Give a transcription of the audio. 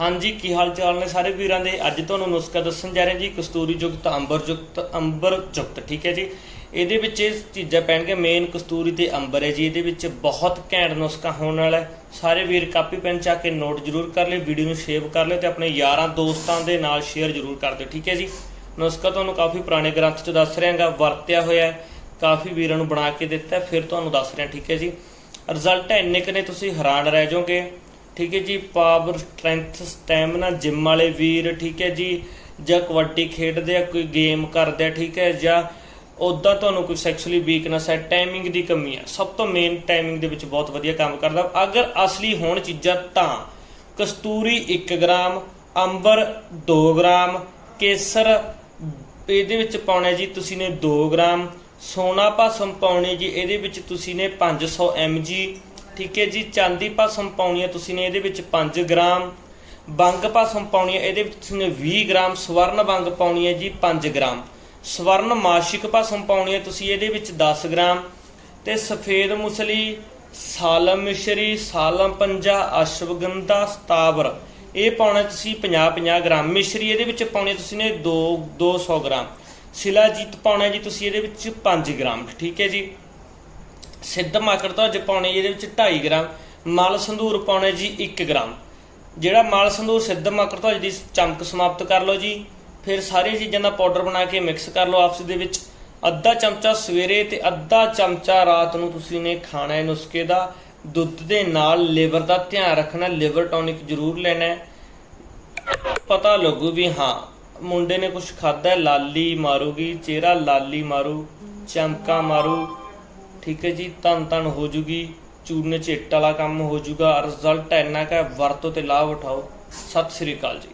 ਹਾਂਜੀ, ਕੀ ਹਾਲ ਚਾਲ ਨੇ ਸਾਰੇ ਵੀਰਾਂ ਦੇ? ਅੱਜ ਤੁਹਾਨੂੰ ਨੁਸਖਾ ਦੱਸਣ ਜਾ ਰਹੇ ਜੀ ਕਸਤੂਰੀ ਯੁਕਤ ਅੰਬਰ ਯੁਕਤ ਅੰਬਰ ਯੁਕਤ ਠੀਕ ਹੈ ਜੀ? ਇਹਦੇ ਵਿੱਚ ਇਹ ਚੀਜ਼ਾਂ ਪੈਣਗੇ ਮੇਨ ਕਸਤੂਰੀ ਤੇ ਅੰਬਰ ਹੈ ਜੀ। ਇਹਦੇ ਵਿੱਚ ਬਹੁਤ ਘੈਂਟ ਨੁਸਖਾ ਹੋਣ ਵਾਲਾ ਹੈ। ਸਾਰੇ ਵੀਰ ਕਾਪੀ, ਪੈਨ ਚਾ ਕੇ ਨੋਟ ਜ਼ਰੂਰ ਕਰ ਲਿਓ, ਵੀਡੀਓ ਨੂੰ ਸੇਵ ਕਰ ਲਿਓ ਤੇ ਆਪਣੇ ਯਾਰਾਂ, ਦੋਸਤਾਂ ਦੇ ਨਾਲ ਸ਼ੇਅਰ ਜ਼ਰੂਰ ਕਰ ਦਿਓ, ਠੀਕ ਹੈ ਜੀ? ਨੁਸਖਾ ਤੁਹਾਨੂੰ ਕਾਫੀ ਪੁਰਾਣੇ ਗ੍ਰੰਥ 'ਚ ਦੱਸ ਰਿਹਾਗਾ ਵਰਤਿਆ ਹੋਇਆ ਕਾਫੀ ਵੀਰਾਂ ਨੂੰ ਬਣਾ ਕੇ ਦਿੱਤਾ, ਫਿਰ ਤੁਹਾਨੂੰ ਦੱਸ ਰਿਹਾ, ਠੀਕ ਹੈ ਜੀ? ਰਿਜ਼ਲਟ ਇੰਨੇ ਕੁ ਨੇ, ਤੁਸੀਂ ਹੈਰਾਨ ਰਹਿ ਜਾਓਗੇ। ਠੀਕ ਹੈ ਜੀ ਪਾਵਰ ਸਟਰੈਂਥ ਸਟੈਮਿਨਾ ਜਿਮ ਵਾਲੇ ਵੀਰ, ਠੀਕ ਹੈ ਜੀ, ਜਾਂ ਕਬੱਡੀ ਖੇਡਦੇ ਆ, ਕੋਈ ਗੇਮ ਕਰਦੇ ਆ, ਠੀਕ ਹੈ, ਜਾਂ ਉਦਾਂ ਤੁਹਾਨੂੰ ਕੋਈ ਸੈਕਸ਼ੂਅਲੀ ਵੀਕਨੈਸ ਹੈ ਟਾਈਮਿੰਗ ਦੀ ਕਮੀ ਹੈ, ਸਭ ਤੋਂ ਮੇਨ ਟਾਈਮਿੰਗ ਦੇ ਵਿੱਚ ਬਹੁਤ ਵਧੀਆ ਕੰਮ ਕਰਦਾ। ਅਗਰ ਅਸਲੀ ਹੋਣ ਚੀਜ਼ਾਂ ਤਾਂ ਕਸਤੂਰੀ 1 ਗ੍ਰਾਮ, ਅੰਬਰ 2 ਗ੍ਰਾਮ, ਕੇਸਰ ਇਹਦੇ ਵਿੱਚ ਪਾਉਣਾ ਜੀ, ਤੁਸੀਂ ਨੇ 2 ਗ੍ਰਾਮ, ਸੋਨਾ ਭਸਮ ਪਾਉਣੀ ਜੀ, ਇਹਦੇ ਵਿੱਚ ਤੁਸੀਂ ਨੇ 500 mg ਠੀਕ ਹੈ ਜੀ, ਚਾਂਦੀ ਭਸਮ ਪਾਉਣੀ ਹੈ ਤੁਸੀਂ ਨੇ, ਇਹਦੇ ਵਿੱਚ 5 ਗ੍ਰਾਮ। ਬੰਗ ਭਸਮ ਪਾਉਣੀ ਹੈ, ਇਹਦੇ ਵਿੱਚ ਤੁਸੀਂ ਨੇ 20 ਗ੍ਰਾਮ। ਸਵਰਨ ਬੰਗ ਪਾਉਣੀ ਹੈ ਜੀ 5 ਗ੍ਰਾਮ। ਸਵਰਨ ਮਾਸ਼ਿਕ ਭਸਮ ਪਾਉਣੀ ਹੈ, ਤੁਸੀਂ ਇਹਦੇ ਵਿੱਚ 10 ਗ੍ਰਾਮ। ਤੇ ਸਫੇਦ ਮੁਸਲੀ, ਸਾਲਮ ਮਿਸ਼ਰੀ, ਸਾਲਮ ਪੰਜਾ, ਅਸ਼ਵਗੰਧਾ, ਸਤਾਵਰ। ਇਹ ਪਾਉਣਾ ਤੁਸੀਂ 50 50 ਗ੍ਰਾਮ। ਮਿਸ਼ਰੀ ਇਹਦੇ ਵਿੱਚ ਪਾਉਣੀ ਤੁਸੀਂ ਨੇ 2 200 ਗ੍ਰਾਮ। ਸ਼ਿਲਾਜੀਤ ਪਾਉਣਾ ਜੀ, ਤੁਸੀਂ ਇਹਦੇ ਵਿੱਚ 5 ਗ੍ਰਾਮ। ਠੀਕ ਹੈ ਜੀ। ਸਿੱਧ ਮਾਕੜ ਤੋਂ ਪਾਉਣੇ ਜੀ, ਇਹਦੇ ਵਿੱਚ 2.5 ਗ੍ਰਾਮ, ਮਲ ਸੰਧੂਰ ਪਾਉਣੇ ਜੀ 1 ਗ੍ਰਾਮ। ਜਿਹੜਾ ਮਲ ਸੰਧੂਰ ਸਿੱਧ ਮਾਕੜ ਤੋਂ ਦੀ ਚਮਕ ਸਮਾਪਤ ਕਰ ਲਓ ਜੀ। ਫਿਰ ਸਾਰੀਆਂ ਚੀਜ਼ਾਂ ਦਾ ਪਾਊਡਰ ਬਣਾ ਕੇ ਮਿਕਸ ਕਰ ਲਓ ਆਪਸ ਦੇ ਵਿੱਚ। ਅੱਧਾ ਚਮਚਾ ਸਵੇਰੇ ਤੇ ਅੱਧਾ ਚਮਚਾ ਰਾਤ ਨੂੰ ਤੁਸੀਂ ਨੇ ਖਾਣਾ ਹੈ ਨੁਸਖੇ ਦਾ। ਦੁੱਧ ਦੇ ਨਾਲ ਲਿਵਰ ਦਾ ਧਿਆਨ ਰੱਖਣਾ, ਲਿਵਰ ਟੌਨਿਕ ਜ਼ਰੂਰ ਲੈਣਾ ਹੈ। ਪਤਾ ਲੱਗੂ ਵੀ ਹਾਂ, ਮੁੰਡੇ ਨੇ ਕੁਝ ਖਾਦਾ ਲਾਲੀ ਮਾਰੂਗੀ, ਚਿਹਰਾ ਲਾਲੀ ਮਾਰੂ, ਚਮਕਾ ਮਾਰੂ। ਠੀਕ ਹੈ ਜੀ ਧੰਨ ਧੰਨ ਹੋ ਜੂਗੀ, ਚੂਰਨੇ ਚਿੱਟ ਵਾਲਾ ਕੰਮ ਹੋ ਜੂਗਾ ਰਿਜ਼ਲਟ ਇੰਨਾ ਕਾ ਵਰਤੋ ਤੇ ਲਾਭ ਉਠਾਓ। ਸਤਿ ਸ੍ਰੀ ਅਕਾਲ ਜੀ।